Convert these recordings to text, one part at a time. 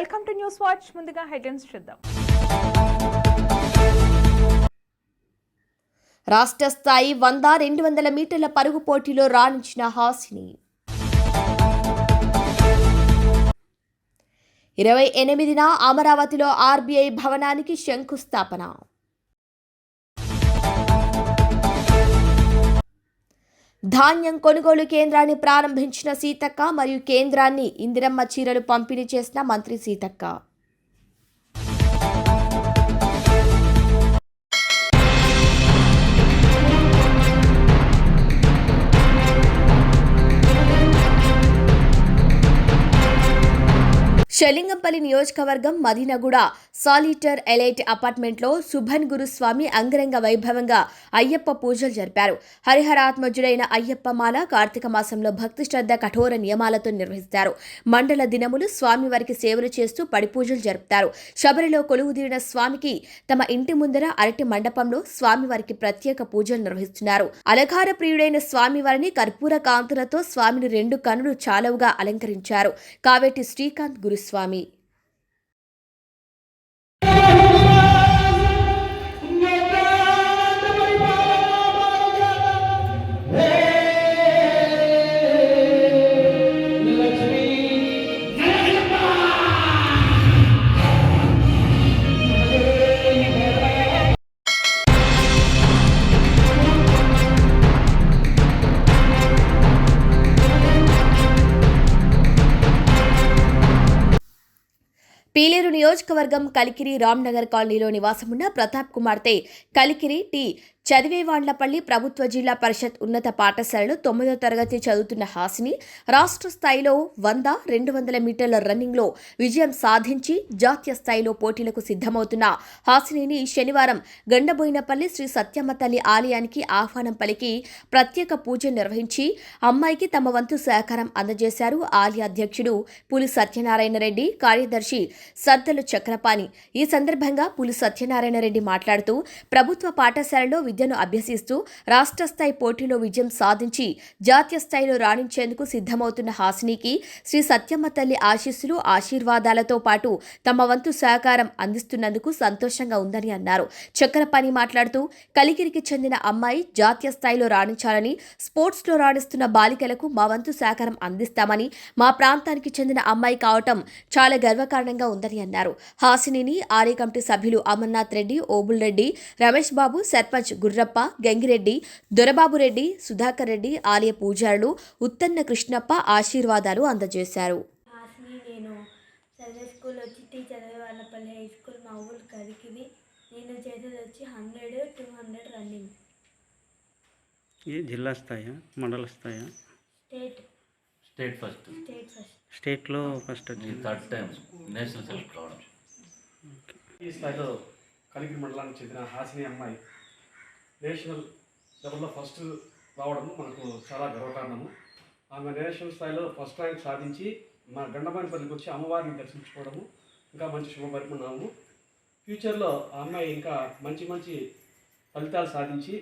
Welcome to News Watch. ముందుగా headlines చూద్దాం. రాష్ట్ర స్థాయి వంద రెండు వందల మీటర్ల పరుగు పోటీలో రాణించిన హాసిని. ఇరవై ఎనిమిదిన అమరావతిలో ఆర్బీఐ భవనానికి శంకుస్థాపన. ధాన్యం కొనుగోలు కేంద్రాన్ని ప్రారంభించిన సీతక్క మరియు కేంద్రాన్ని ఇందిరమ్మ చీరలు పంపిణీ చేసిన మంత్రి సీతక్క. చెలింగంపల్లి నియోజకవర్గం మదీనగూడ సాలిటర్ ఎలైట్ అపార్ట్మెంట్లో సుభన్ గురుస్వామి అంగరంగ వైభవంగా అయ్యప్ప పూజలు జరిపారు. హరిహరాత్మజుడైన అయ్యప్ప మాల కార్తీక మాసంలో భక్తి శ్రద్ధ కఠోర నియమాలతో నిర్వహిస్తారు. మండల దినములు స్వామివారికి సేవలు చేస్తూ పడిపూజలు జరుపుతారు. శబరిలో కొలువుదీరిన స్వామికి తమ ఇంటి ముందర అరటి మండపంలో స్వామివారికి ప్రత్యేక పూజలు నిర్వహిస్తున్నారు. అలకార ప్రియుడైన స్వామివారిని కర్పూర కాంతులతో స్వామిని రెండు కనులు చాలవుగా అలంకరించారు. కావేటి శ్రీకాంత్ గురుస్వామి స్వామి పీలేరు నియోజకవర్గం కలికిరి రామ్నగర్ కాలనీలో నివాసమున్న ప్రతాప్ కుమార్తె కలికిరి టి చదివేవాండ్లపల్లి ప్రభుత్వ జిల్లా పరిషత్ ఉన్నత పాఠశాలలో తొమ్మిదో తరగతి చదువుతున్న హాసిని రాష్ట్ర స్థాయిలో వంద రెండు వందల మీటర్ల రన్నింగ్లో విజయం సాధించి జాతీయ స్థాయిలో పోటీలకు సిద్ధమవుతున్న హాసినిని శనివారం గండబోయినపల్లి శ్రీ సత్యమ్మ తల్లి ఆలయానికి ఆహ్వానం పలికి ప్రత్యేక పూజ నిర్వహించి అమ్మాయికి తమ వంతు సహకారం అందజేశారు ఆలయ అధ్యక్షుడు పులి సత్యనారాయణ రెడ్డి కార్యదర్శి సద్దలు చక్రపాణి. ఈ సందర్భంగా పులి సత్యనారాయణ రెడ్డి మాట్లాడుతూ ప్రభుత్వ పాఠశాలలో విద్యను అభ్యసిస్తూ రాష్ట్ర స్థాయి పోటీలో విజయం సాధించి జాతీయ స్థాయిలో రాణించేందుకు సిద్ధమవుతున్న హాసినికి శ్రీ సత్యమ్మ తల్లి ఆశీస్సులు ఆశీర్వాదాలతో పాటు తమ వంతు సహకారం అందిస్తున్నందుకు సంతోషంగా ఉందని అన్నారు. చక్రపాణి మాట్లాడుతూ కలిగిరికి చెందిన అమ్మాయి జాతీయ స్థాయిలో రాణించాలని స్పోర్ట్స్లో రాణిస్తున్న బాలికలకు మా వంతు సహకారం అందిస్తామని మా ప్రాంతానికి చెందిన అమ్మాయి కావటం చాలా గర్వకారణంగా ఉందని అన్నారు. హాసినిని ఆర్య కమిటీ సభ్యులు అమర్నాథ్ రెడ్డి ఓబుల్ రెడ్డి రమేష్ బాబు సర్పంచ్ గుర్రప్ప గంగిరెడ్డి దొరబాబు రెడ్డి సుధాకర్ రెడ్డి ఆలయ పూజారులు ఉత్తన్న కృష్ణప్ప ఆశీర్వాదాలు అందజేశారు. హాస్ని నేను చదివే స్కూల్ వచ్చి టీ చదివే వాళ్ళపల్లి హై స్కూల్ మా ఊరు కరికిది నేను చేసేది వచ్చి హండ్రెడ్ టూ హండ్రెడ్ రన్నింగ్. ఇది జిల్లా స్థాయా? మండల స్థాయా? State. State first. State first. స్టేట్లో ఫస్ట్ ఇది వచ్చింది థర్డ్ టైం. నేషనల్ సెలెక్ట్ కావడం ఈ స్థాయిలో కలిగిరి మండలానికి చెందిన హాసిని అమ్మాయి నేషనల్ లెవెల్లో ఫస్ట్ రావడం మనకు చాలా గర్వకారణము. ఆమె నేషనల్ స్థాయిలో ఫస్ట్ ర్యాంక్ సాధించి మా గండమానిపల్లికి వచ్చి అమ్మవారిని దర్శించుకోవడము ఇంకా మంచి శుభపరిమాణము ఫ్యూచర్లో ఆ అమ్మాయి ఇంకా మంచి మంచి ఫలితాలు సాధించి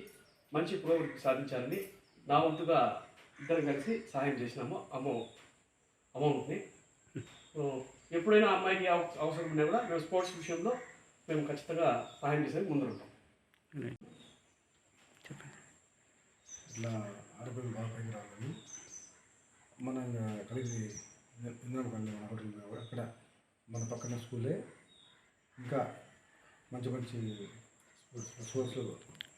మంచి పురోగతి సాధించాలని నా వంతుగా ఇద్దరు కలిసి సహాయం చేసినాము. అమ్మ అమౌంట్ని. ఎప్పుడైనా అమ్మాయికి అవసరం ఉన్నా కూడా మేము స్పోర్ట్స్ విషయంలో మేము ఖచ్చితంగా సహాయం చేసేది ముందుంటాం. ఇట్లా ఆరోగ్యం బాగా పైకి రావాలని మన కలిగి ఇంద్రమకండి మన హోటల్ అక్కడ మన పక్కన స్కూలే. ఇంకా మంచి మంచి స్పోర్ట్స్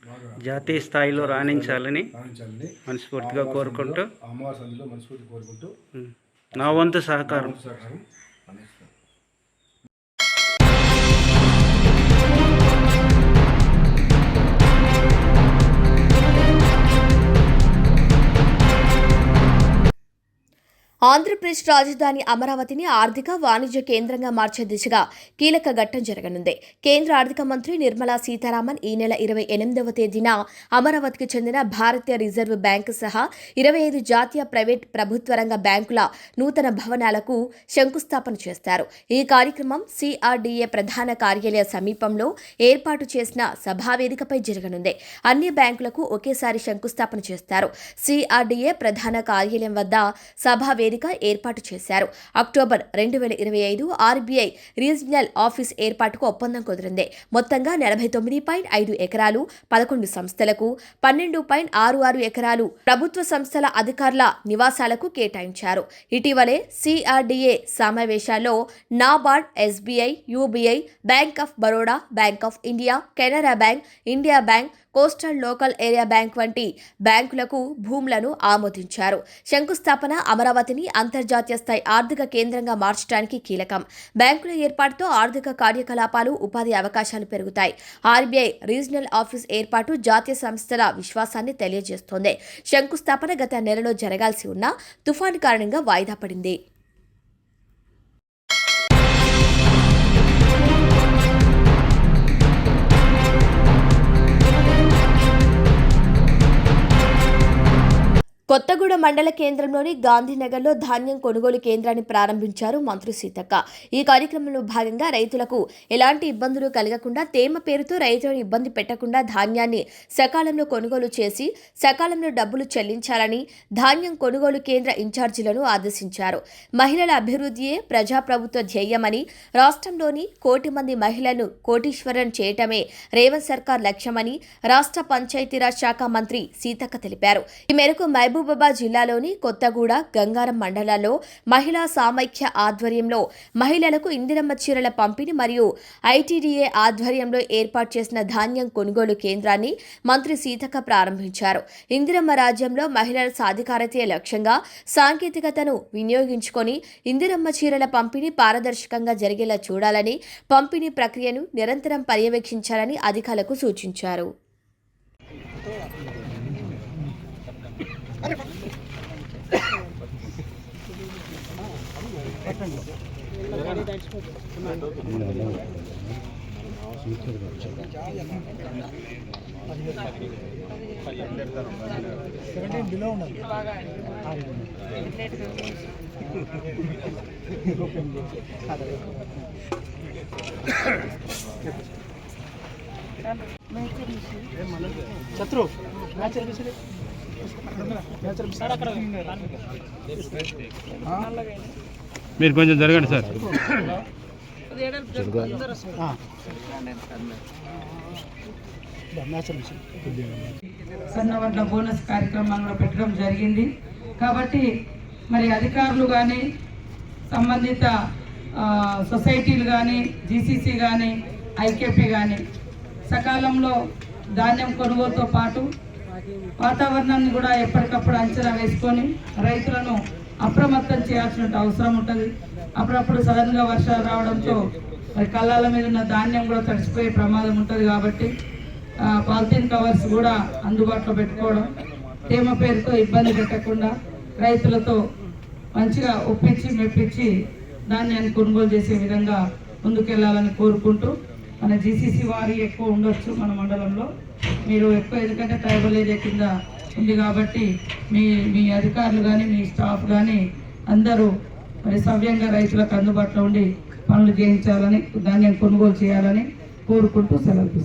బాగా జాతీయ స్థాయిలో రాణించాలని రాణించాలని మనస్ఫూర్తిగా కోరుకుంటూ అమ్మవారి సంధిలో మనస్ఫూర్తి కోరుకుంటూ నా వంతు సహకారం. వంతు సహకారం. ఆంధ్రప్రదేశ్ రాజధాని అమరావతిని ఆర్థిక వాణిజ్య కేంద్రంగా మార్చే దిశగా కీలక ఘట్టం జరగనుంది. కేంద్ర ఆర్థిక మంత్రి నిర్మలా సీతారామన్ ఈ నెల ఇరవై ఎనిమిదవ తేదీన అమరావతికి చెందిన భారతీయ రిజర్వ్ బ్యాంకు సహా ఇరవై ఐదు జాతీయ ప్రైవేట్ ప్రభుత్వ రంగ బ్యాంకుల నూతన భవనాలకు శంకుస్థాపన చేస్తారు. ఈ కార్యక్రమం సిఆర్డీఏ ప్రధాన కార్యాలయ సమీపంలో ఏర్పాటు చేసిన సభావేదికపై జరగనుంది. అన్ని బ్యాంకులకు ఒకేసారి శంకుస్థాపన చేస్తారు. సిఆర్డీఏ ప్రధాన కార్యాలయం వద్ద సభా వేదిక ఏర్పాటు చేశారు. అక్టోబర్ రెండు వేల ఇరవై ఐదు ఆర్బీఐ రీజనల్ ఆఫీస్ ఏర్పాటుకు ఒప్పందం కుదిరింది. మొత్తంగా నలభై తొమ్మిది పాయింట్ ఐదు ఎకరాలు పదకొండు సంస్థలకు పన్నెండు పాయింట్ ఆరు ఆరు ఎకరాలు ప్రభుత్వ సంస్థల అధికారుల నివాసాలకు కేటాయించారు. ఇటీవలే సిఆర్డీఏ సమావేశాల్లో NABARD SBI UBI bank of Baroda bank of India Canara bank India bank coastal local area bank వంటి బ్యాంకులకు భూములను ఆమోదించారు. శంకుస్థాపన అమరావతిని అంతర్జాతీయ స్థాయి ఆర్థిక కేంద్రంగా మార్చడానికి కీలకం. బ్యాంకుల ఏర్పాటుతో ఆర్థిక కార్యకలాపాలు ఉపాధి అవకాశాలు పెరుగుతాయి. ఆర్బీఐ రీజనల్ ఆఫీస్ ఏర్పాటు జాతీయ సంస్థల విశ్వాసాన్ని తెలియజేస్తోంది. శంకుస్థాపన గత నెలలో జరగాల్సి ఉన్న తుఫాను కారణంగా వాయిదా పడింది. కొత్తగూడ మండల కేంద్రంలోని గాంధీనగర్లో ధాన్యం కొనుగోలు కేంద్రాన్ని ప్రారంభించారు మంత్రి సీతక్క. ఈ కార్యక్రమంలో భాగంగా రైతులకు ఎలాంటి ఇబ్బందులు కలగకుండా తేమ పేరుతో రైతులను ఇబ్బంది పెట్టకుండా ధాన్యాన్ని సకాలంలో కొనుగోలు చేసి సకాలంలో డబ్బులు చెల్లించాలని ధాన్యం కొనుగోలు కేంద్ర ఇన్ఛార్జీలను ఆదేశించారు. మహిళల అభివృద్ధియే ప్రజాప్రభుత్వ ధ్యేయమని రాష్ట్రంలోని కోటి మంది మహిళలను కోటీశ్వరం చేయటమే రేవంత్ సర్కార్ లక్ష్యమని రాష్ట్ర పంచాయతీరాజ్ శాఖ మంత్రి సీతక్క తెలిపారు. ఈ మేరకు మహబూబాబాద్ జిల్లాలోని కొత్తగూడ గంగారం మండలాల్లో మహిళా సామైక్య ఆధ్వర్యంలో మహిళలకు ఇందిరమ్మ చీరల పంపిణీ మరియు ఐటీడీఏ ఆధ్వర్యంలో ఏర్పాటు చేసిన ధాన్యం కొనుగోలు కేంద్రాన్ని మంత్రి సీతక్క ప్రారంభించారు. ఇందిరమ్మ రాజ్యంలో మహిళల సాధికారతే లక్ష్యంగా సాంకేతికతను వినియోగించుకొని ఇందిరమ్మ చీరల పంపిణీ పారదర్శకంగా జరిగేలా చూడాలని పంపిణీ ప్రక్రియను నిరంతరం పర్యవేక్షించాలని అధికారులకు సూచించారు. సెవెంటీన్ బిలో ఉండాలి శత్రు మ్యాచ్ మీరు కొంచెం జరగండి సార్. సన్నవడ్ల బోనస్ కార్యక్రమాన్ని కూడా పెట్టడం జరిగింది. కాబట్టి మరి అధికారులు కానీ సంబంధిత సొసైటీలు కానీ జీసీసీ కానీ ఐకేపీ కానీ సకాలంలో ధాన్యం కొనుగోలుతో పాటు వాతావరణాన్ని కూడా ఎప్పటికప్పుడు అంచనా వేసుకొని రైతులను అప్రమత్తం చేయాల్సిన అవసరం ఉంటుంది. అప్పుడప్పుడు సడన్గా వర్షాలు రావడంతో మరి కళ్ళాల మీద ఉన్న ధాన్యం కూడా తడిసిపోయే ప్రమాదం ఉంటుంది కాబట్టి పాలిథిన్ కవర్స్ కూడా అందుబాటులో పెట్టుకోవడం తేమ పేరుతో ఇబ్బంది పెట్టకుండా రైతులతో మంచిగా ఒప్పించి మెప్పించి ధాన్యాన్ని కొనుగోలు చేసే విధంగా ముందుకెళ్ళాలని కోరుకుంటూ మన జీసీసీ వారి ఎక్కువ ఉండొచ్చు మన మండలంలో. మీరు ఎక్కువ ఎందుకంటే ట్రైబల్ ఏరియా కింద ఉంది కాబట్టి మీ మీ అధికారులు కానీ మీ స్టాఫ్ కానీ అందరూ మరి సవ్యంగా రైతులకు అందుబాటులో ఉండి పనులు చేయించాలని ధాన్యం కొనుగోలు చేయాలని కోరుకుంటూ సెలవు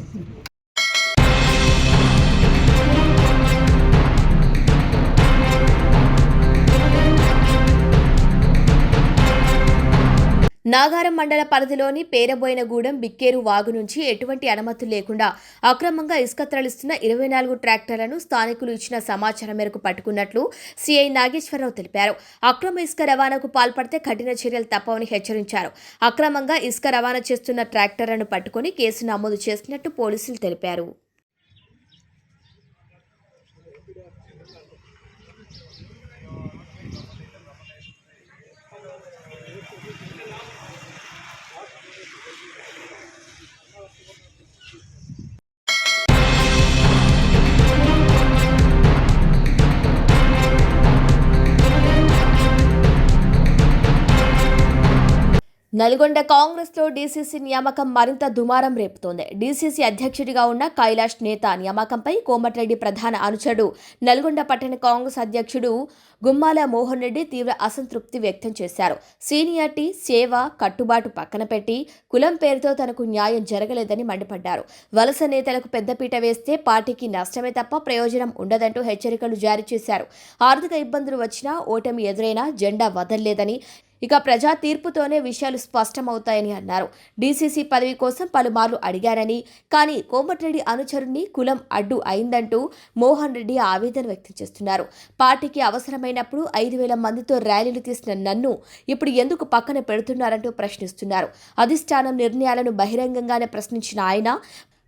నాగారం మండల పరిధిలోని పేరబోయినగూడెం బిక్కేరు వాగు నుంచి ఎటువంటి అనుమతులు లేకుండా అక్రమంగా ఇసుక తరలిస్తున్న ఇరవై నాలుగు ట్రాక్టర్లను స్థానికులు ఇచ్చిన సమాచారం మేరకు పట్టుకున్నట్లు సీఐ నాగేశ్వరరావు తెలిపారు. అక్రమ ఇసుక రవాణాకు పాల్పడితే కఠిన చర్యలు తప్పవని హెచ్చరించారు. అక్రమంగా ఇసుక రవాణా చేస్తున్న ట్రాక్టర్లను పట్టుకుని కేసు నమోదు చేసినట్టు పోలీసులు తెలిపారు. నల్గొండ కాంగ్రెస్లో డీసీసీ నియామకం మరింత దుమారం రేపుతోంది. డీసీసీ అధ్యక్షుడిగా ఉన్న కైలాష్ నేత నియామకంపై కోమటిరెడ్డి ప్రధాన అనుచరుడు నల్గొండ పట్టణ కాంగ్రెస్ అధ్యక్షుడు గుమ్మాల మోహన్ రెడ్డి తీవ్ర అసంతృప్తి వ్యక్తం చేశారు. సీనియార్టీ సేవ కట్టుబాటు పక్కన పెట్టి కులం పేరుతో తనకు న్యాయం జరగలేదని మండిపడ్డారు. వలస నేతలకు పెద్దపీట వేస్తే పార్టీకి నష్టమే తప్ప ప్రయోజనం ఉండదంటూ హెచ్చరికలు జారీ చేశారు. ఆర్థిక ఇబ్బందులు వచ్చినా ఓటమి ఎదురైనా జెండా వదల్లేదని ఇక ప్రజా తీర్పుతోనే విషయాలు స్పష్టమవుతాయని అన్నారు. డీసీసీ పదవి కోసం పలుమార్లు అడిగారని కానీ కోమటిరెడ్డి అనుచరుణ్ణి కులం అడ్డు అయిందంటూ మోహన్ రెడ్డి ఆవేదన వ్యక్తం చేస్తున్నారు. పార్టీకి అవసరమైనప్పుడు ఐదు వేల మందితో ర్యాలీలు తీసిన నన్ను ఇప్పుడు ఎందుకు పక్కన పెడుతున్నారంటూ ప్రశ్నిస్తున్నారు. అధిష్టానం నిర్ణయాలను బహిరంగంగానే ప్రశ్నించిన ఆయన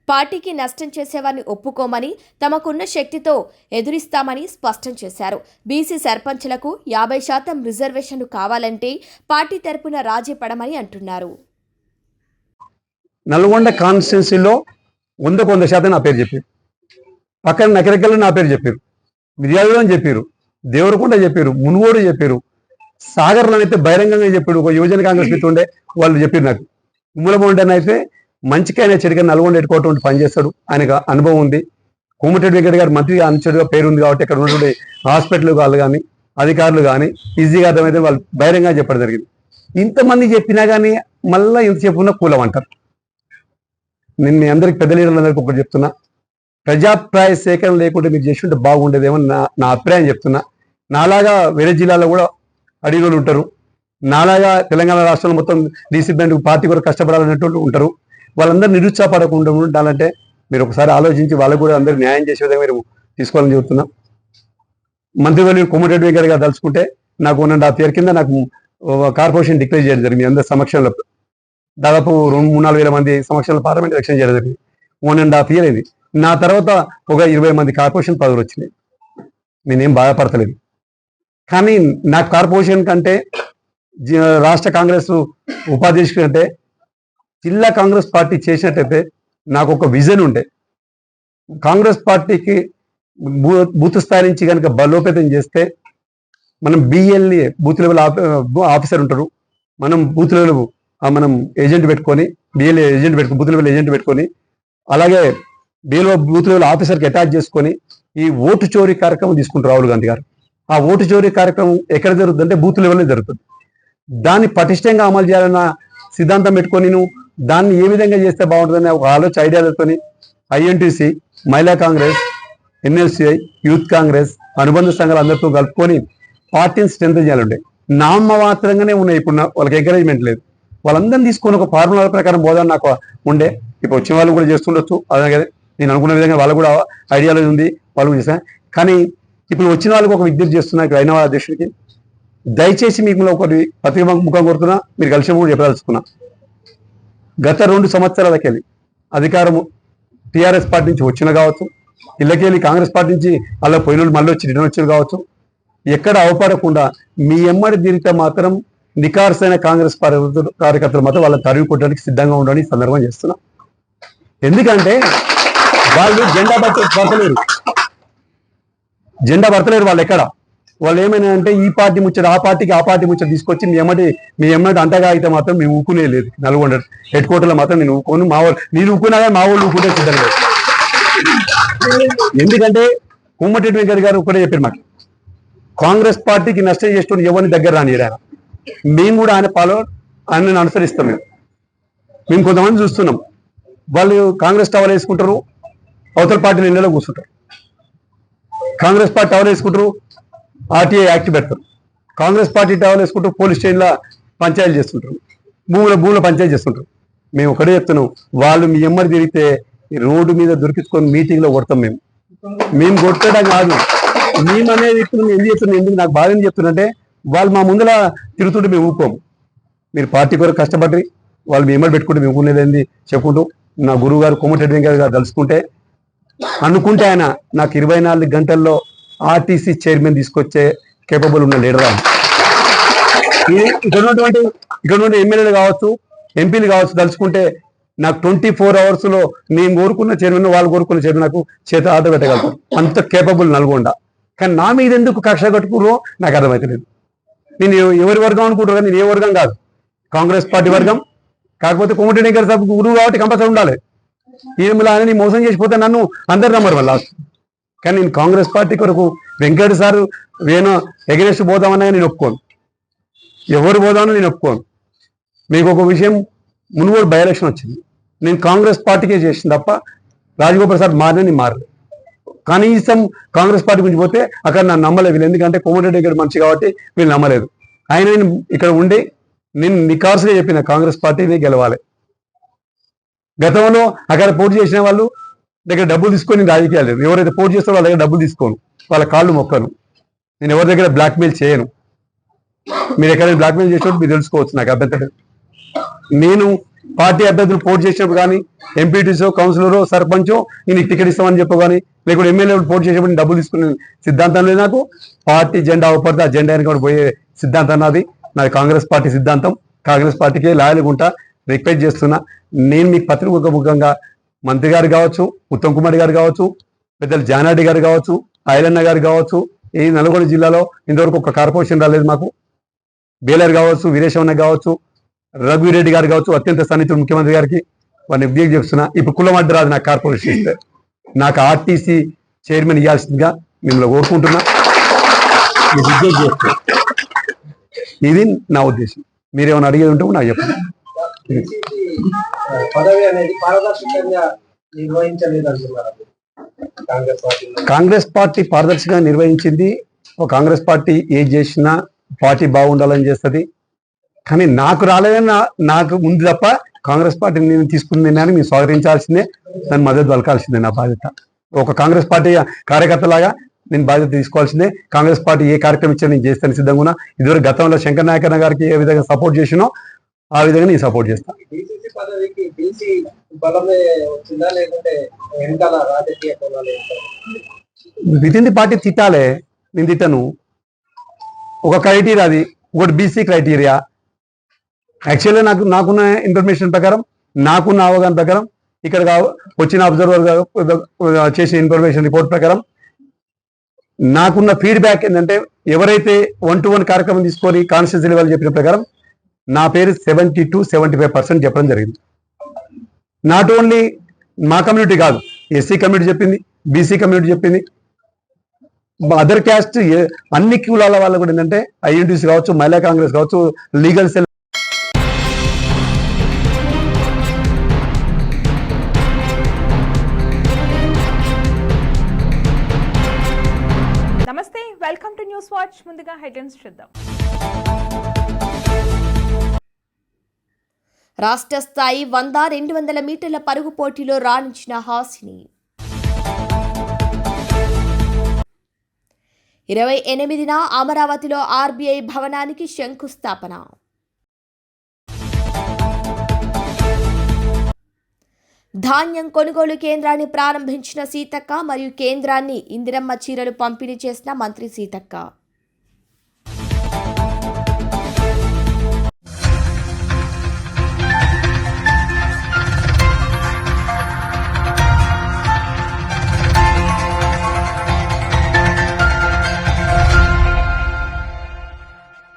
పార్టీకి నష్టం చేసేవారిని ఒప్పుకోమని తమకున్న శక్తితో ఎదురిస్తామని స్పష్టం చేశారు. బీసీ సర్పంచ్లకు యాభై శాతం రిజర్వేషన్లు కావాలంటే పార్టీ తరపున రాజీ పడమని అంటున్నారు. నల్గొండ కాన్స్టిట్యున్సీలో వందకు వంద శాతం నా పేరు చెప్పారు. పక్కన నకరెక్కలు నా పేరు చెప్పారు. మిర్యాలలో చెప్పారు. దేవరకొండ చెప్పారు. మునుగోడు చెప్పారు. సాగర్లో అయితే బహిరంగంగా చెప్పాడు. ఒక యువజన కాంగ్రెస్ మిత్రుండే వాళ్ళు చెప్పారు నాకు. ఉమ్మలబొండని అయితే మంచికైనా చెడుగా నల్గొండ ఎట్టుకోవటం పనిచేస్తాడు. ఆయనకు అనుభవం ఉంది. కోమటిరెడ్డి వెంకట గారు మంత్రిగా అనుచరుగా పేరు ఉంది కాబట్టి ఇక్కడ ఉన్నటువంటి హాస్పిటల్ వాళ్ళు కానీ అధికారులు కానీ ఈజీగా అర్థమైతే వాళ్ళు బహిరంగంగా చెప్పడం జరిగింది. ఇంతమంది చెప్పినా కానీ మళ్ళీ ఇంత చెప్పుకున్నా కూలం అంటారు. నేను మీ అందరికి పెద్ద లీడర్లందరికీ ఒకటి చెప్తున్నా. ప్రజాప్రాయ సేకరణ లేకుంటే మీరు చేసి ఉంటే బాగుండేదేమో నా నా అభిప్రాయం చెప్తున్నా. నాలాగా వేరే జిల్లాలో కూడా అడిగిన ఉంటారు. నాలాగా తెలంగాణ రాష్ట్రంలో మొత్తం డిసిప్లిన్ పార్టీ కూడా కష్టపడాలనేటువంటి ఉంటారు. వాళ్ళందరూ నిరుత్సాహపడకుండా ఉండాలంటే మీరు ఒకసారి ఆలోచించి వాళ్ళకు కూడా అందరూ న్యాయం చేసే విధంగా మీరు తీసుకోవాలని చెబుతున్నాం. మంత్రివర్యులు కోమటిరెడ్డి వెంకయ్య గారు తలుచుకుంటే నాకు వన్ అండ్ హాఫ్ ఇయర్ కింద నాకు కార్పొరేషన్ డిక్లేర్ చేయడం జరిగింది. మీ అందరి సమక్షంలో దాదాపు రెండు మూడు నాలుగు వేల మంది సమక్షంలో పార్లమెంట్ ఎలక్షన్ చేయడం జరిగింది. వన్ అండ్ హాఫ్ ఇయర్ అయింది నా తర్వాత ఒక ఇరవై మంది కార్పొరేషన్ పదవులు వచ్చినాయి. నేనేం బాధపడతలేదు. కానీ నా కార్పొరేషన్ కంటే రాష్ట్ర కాంగ్రెస్ ఉపాధ్యక్షుడు కంటే జిల్లా కాంగ్రెస్ పార్టీ చేసినట్టయితే నాకు ఒక విజన్ ఉండే. కాంగ్రెస్ పార్టీకి బూత్ స్థాయి నుంచి కనుక బలోపేతం చేస్తే మనం బిఎల్ఏ బూత్ లెవెల్ ఆఫీసర్ ఉంటారు. మనం బూత్ లెవెల్ మనం ఏజెంట్ పెట్టుకొని బిఎల్ఏ ఏజెంట్ పెట్టుకొని బూత్ లెవెల్ ఏజెంట్ పెట్టుకొని అలాగే బిఎల్ఓ బూత్ లెవెల్ ఆఫీసర్కి అటాచ్ చేసుకొని ఈ ఓటు చోరీ కార్యక్రమం తీసుకుంటారు రాహుల్ గాంధీ గారు. ఆ ఓటు చోరీ కార్యక్రమం ఎక్కడ జరుగుతుందంటే బూత్ లెవెల్లో జరుగుతుంది. దాన్ని పటిష్టంగా అమలు చేయాలన్న సిద్ధాంతం పెట్టుకొని నువ్వు దాన్ని ఏ విధంగా చేస్తే బాగుంటుందని ఒక ఆలోచన ఐడియాలతోని ఐఎన్టీసీ మహిళా కాంగ్రెస్ ఎన్ఎల్సిఐ యూత్ కాంగ్రెస్ అనుబంధ సంఘాలు అందరితో కలుపుకొని పార్టీని స్ట్రెంత్ చేయాలంటే నామమాత్రంగానే ఉన్నాయి. ఇప్పుడు నా- వాళ్ళకి ఎంకరేజ్మెంట్ లేదు. వాళ్ళందరినీ తీసుకొని ఒక ఫార్ములా ప్రకారం పోదాన్ని నాకు ఉండే. ఇప్పుడు వచ్చిన వాళ్ళు కూడా చేస్తుండొచ్చు. అలాగే నేను అనుకున్న విధంగా వాళ్ళకు కూడా ఐడియాలజీ ఉంది. వాళ్ళు కూడా కానీ ఇప్పుడు వచ్చిన వాళ్ళకి ఒక విజ్ఞప్తి చేస్తున్నా ఇక్కడ అయిన వాళ్ళ అధ్యక్షుడికి. దయచేసి మీకు ఒకటి పత్రిక ముఖం కొడుతున్నా. మీరు కలిసి కూడా చెప్పదలుచుకున్నా. గత రెండు సంవత్సరాలకెళ్ళి అధికారము టీఆర్ఎస్ పార్టీ నుంచి వచ్చిన కావచ్చు ఇళ్ళకెళ్ళి కాంగ్రెస్ పార్టీ నుంచి అలా పోయిన మళ్ళీ వచ్చి రిటర్న్ వచ్చిన కావచ్చు ఎక్కడ అవపడకుండా మీ ఎమ్మడి తిరిగితే మాత్రం నికార్సైన కాంగ్రెస్ కార్యకర్తలు కార్యకర్తలు మాత్రం వాళ్ళని తరిమి కొట్టడానికి సిద్ధంగా ఉండడానికి సందర్భం చేస్తున్నా. ఎందుకంటే వాళ్ళు జెండా భర్త భర్తలేరు జెండా భర్తలేరు వాళ్ళు ఎక్కడ? వాళ్ళు ఏమైనా అంటే ఈ పార్టీ ముచ్చట ఆ పార్టీకి ఆ పార్టీ ముచ్చట తీసుకొచ్చి మీ ఎమ్మటి మీ ఎమ్మటి అంటగా అయితే మాత్రం మేము ఊకునే లేదు. నల్గొండ హెడ్ క్వార్టర్లో మాత్రం నేను ఊకోను. మా వాళ్ళు నేను ఊకున్నా కానీ మా వాళ్ళు ఊకుంటే సిద్ధం లేదు ఎందుకంటే కోమటిరెడ్డి వెంకట్ గారు ఒకటే చెప్పారు మాకు. కాంగ్రెస్ పార్టీకి నష్టం చేస్తున్న ఎవరిని దగ్గర రానియరు మేము కూడా ఆయన పాలో ఆయనను అనుసరిస్తాం మేము. మేము కొంతమంది చూస్తున్నాం. వాళ్ళు కాంగ్రెస్ టవర్ వేసుకుంటారు అవతల పార్టీ నిండలో కూర్చుంటారు. కాంగ్రెస్ పార్టీ టవర్ వేసుకుంటారు ఆర్టీఐ యాక్ట్ పెడతారు. కాంగ్రెస్ పార్టీ టవల్ వేసుకుంటూ పోలీస్ స్టేషన్లో పంచాయతీ చేస్తుంటారు. భూముల భూముల పంచాయతీ చేస్తుంటారు. మేము ఒకటే చెప్తున్నాం వాళ్ళు మీ ఎమ్మడి తిరిగితే రోడ్డు మీద దొరికించుకొని మీటింగ్లో కొడతాం మేము. మేము కొట్టడం కాదు. మేము అనేది ఇప్పుడు ఎందుకు చెప్తున్నాం? ఎందుకు నాకు బాధ ఎందుకు చెప్తున్నంటే వాళ్ళు మా ముందర తిరుగుతుంటే మేము ఊపుకోము. మీరు పార్టీ కొరకు కష్టపడి వాళ్ళు మీ ఎమ్మడి పెట్టుకుంటే మేము ఊకునేది చెప్పుకుంటూ నా గురువు గారు కోమటిరెడ్డి వెంకయ్య గారు కలుసుకుంటే అనుకుంటే ఆయన నాకు ఇరవై నాలుగు గంటల్లో ఆర్టీసీ చైర్మన్ తీసుకొచ్చే కేపబుల్ ఉన్న లీడర్ ఆయన ఇక్కడ ఉన్నటువంటి ఇక్కడ ఎమ్మెల్యేలు కావచ్చు ఎంపీలు కావచ్చు తలుచుకుంటే నాకు ట్వంటీ ఫోర్ అవర్స్లో నేను కోరుకున్న చైర్మన్ వాళ్ళు కోరుకున్న చైర్మన్ నాకు చేత ఆట పెట్టగలుగుతారు. అంత కేపబుల్ నల్గొండ. కానీ నా మీద ఎందుకు కక్ష కట్టుకుర్రో నాకు అర్థమవుతలేదు నేను ఎవరి వర్గం అనుకుంటారు నేను ఏ వర్గం కాదు. కాంగ్రెస్ పార్టీ వర్గం. కాకపోతే కోమటిరెడ్డి గారి సభకు గురువు కాబట్టి కంపల్సరీ ఉండాలి. ఈయన అని మోసం చేసిపోతే నన్ను అందరు నమ్మరు మళ్ళీ లాస్ట్. కానీ నేను కాంగ్రెస్ పార్టీ కొరకు వెంకట సార్ వేణు ఎగనెస్ట్ పోదామన్నా నేను ఒప్పుకోను. ఎవరు పోదామని నేను ఒప్పుకోను. మీకు ఒక విషయం మునుగోడు బై ఎలక్షన్ వచ్చింది. నేను కాంగ్రెస్ పార్టీకే చేసింది తప్ప రాజగోపాల్ ప్రసాద్ మారిన నేను మారలేదు కనీసం కాంగ్రెస్ పార్టీ గురించి పోతే అక్కడ నన్ను నమ్మలేదు. వీళ్ళు ఎందుకంటే కోమటిరెడ్డి గారు మంచి కాబట్టి వీళ్ళు నమ్మలేదు. ఆయన నేను ఇక్కడ ఉండి నేను నికార్సుగా చెప్పిన కాంగ్రెస్ పార్టీని గెలవాలి. గతంలో అక్కడ పోటీ చేసిన వాళ్ళు దగ్గర డబ్బులు తీసుకొని రాజకీయాలు లేదు. ఎవరైతే పోటీ చేస్తారో వాళ్ళ దగ్గర డబ్బులు తీసుకోను వాళ్ళ కాళ్ళు మొక్కను నేను ఎవరి దగ్గర బ్లాక్మెయిల్ చేయను. మీరు ఎక్కడైనా బ్లాక్మెయిల్ చేసినప్పుడు మీరు తెలుసుకోవచ్చు నాకు అభ్యంతరం నేను పార్టీ అభ్యర్థులు పోటీ చేసినప్పుడు కానీ ఎంపీటీసో కౌన్సిలరో సర్పంచో నేను టికెట్ ఇస్తామని చెప్పు కానీ లేకుంటే ఎమ్మెల్యే పోటీ చేసేప్పుడు డబ్బులు తీసుకునే సిద్ధాంతం లేదు నాకు. పార్టీ జెండా అవపడితే ఆ జెండా వెనక పోయే సిద్ధాంతం నాది. నాది కాంగ్రెస్ పార్టీ సిద్ధాంతం. కాంగ్రెస్ పార్టీకే పార్టీకి లాయలుగుంటా. రిక్వెస్ట్ చేస్తున్నా. నేను మీకు పత్రిక ముఖంగా మంత్రి గారు కావచ్చు ఉత్తమ్ కుమార్ గారు కావచ్చు పెద్దలు జానాడి గారు కావచ్చు ఐలన్న గారు కావచ్చు ఈ నల్గొండ జిల్లాలో ఇంతవరకు ఒక కార్పొరేషన్ రాలేదు మాకు. బేలర్ కావచ్చు వీరేశవన్న కావచ్చు రఘువీరెడ్డి గారు కావచ్చు అత్యంత సన్నిహితుడు ముఖ్యమంత్రి గారికి వారిని విజ్ఞప్తి చేస్తున్నా ఇప్పుడు కులం అడ్డు రాదు నాకు కార్పొరేషన్ ఇస్తే నాకు ఆర్టీసీ చైర్మన్ ఇవ్వాల్సిందిగా మిమ్మల్ని కోరుకుంటున్నా. మీకు విజ్ఞప్తి చేస్తున్నా ఇది నా ఉద్దేశం. మీరేమైనా అడిగేది ఉంటే నాకు చెప్పండి. పదవి అనేది పారదర్శకంగా నిర్వహించలేదంటున్నారు కాంగ్రెస్ పార్టీ కాంగ్రెస్ పార్టీ పారదర్శకంగా నిర్వహించింది. కాంగ్రెస్ పార్టీ ఏది చేసినా పార్టీ బాగుండాలని చేస్తుంది. కానీ నాకు రాలేదని నాకు ఉంది తప్ప కాంగ్రెస్ పార్టీ నేను తీసుకుంది అని మీరు స్వాగతించాల్సిందే. దాని మద్దతు పలకాల్సిందే నా బాధ్యత. ఒక కాంగ్రెస్ పార్టీ కార్యకర్తలాగా నేను బాధ్యత తీసుకోవాల్సిందే. కాంగ్రెస్ పార్టీ ఏ కార్యక్రమం ఇచ్చినా నేను చేస్తాను సిద్ధంగా ఇదివరకు గతంలో శంకర్ నాయకన్న గారికి ఏ విధంగా సపోర్ట్ చేసినో ఆ విధంగా నేను సపోర్ట్ చేస్తాను విత్ ఇన్ ది పార్టీ తిట్టాలే నేను తిట్టను. ఒక క్రైటీరియా అది ఒకటి బీసీ క్రైటీరియా యాక్చువల్గా నాకు నాకున్న ఇన్ఫర్మేషన్ ప్రకారం నాకున్న అవగాహన ప్రకారం ఇక్కడ వచ్చిన అబ్జర్వర్ చేసిన ఇన్ఫర్మేషన్ రిపోర్ట్ ప్రకారం నాకున్న ఫీడ్బ్యాక్ ఏంటంటే ఎవరైతే వన్ టు వన్ కార్యక్రమం తీసుకొని కాన్స్టిట్యూన్సీ లెవెల్ చెప్పిన ప్రకారం నా పేరు seventy two seventy five percent చెప్పడం జరిగింది. నాట్ ఓన్లీ మా కమ్యూనిటీ కాదు ఎస్సీ కమ్యూనిటీ చెప్పింది బీసీ కమ్యూనిటీ చెప్పింది. అదర్ క్యాస్ట్ అన్ని కులాల వాళ్ళు కూడా ఏంటంటే ఐఎన్టీసీ కావచ్చు మహిళా కాంగ్రెస్ కావచ్చు లీగల్ సెల్ నమస్తే వెల్కమ్ టు న్యూస్ వాచ్ ముందుగా హెడ్లైన్స్ చూద్దాం. రాష్ట్ర స్థాయి వంద రెండు వందల మీటర్ల పరుగు పోటీలో రాణించిన హాసిని. ఇరవై ఎనిమిదిన అమరావతిలో ఆర్బీఐ భవనానికి శంకుస్థాపన. ధాన్యం కొనుగోలు కేంద్రాన్ని ప్రారంభించిన సీతక్క మరియు కేంద్రాన్ని ఇందిరమ్మ చీరలు పంపిణీ చేసిన మంత్రి సీతక్క.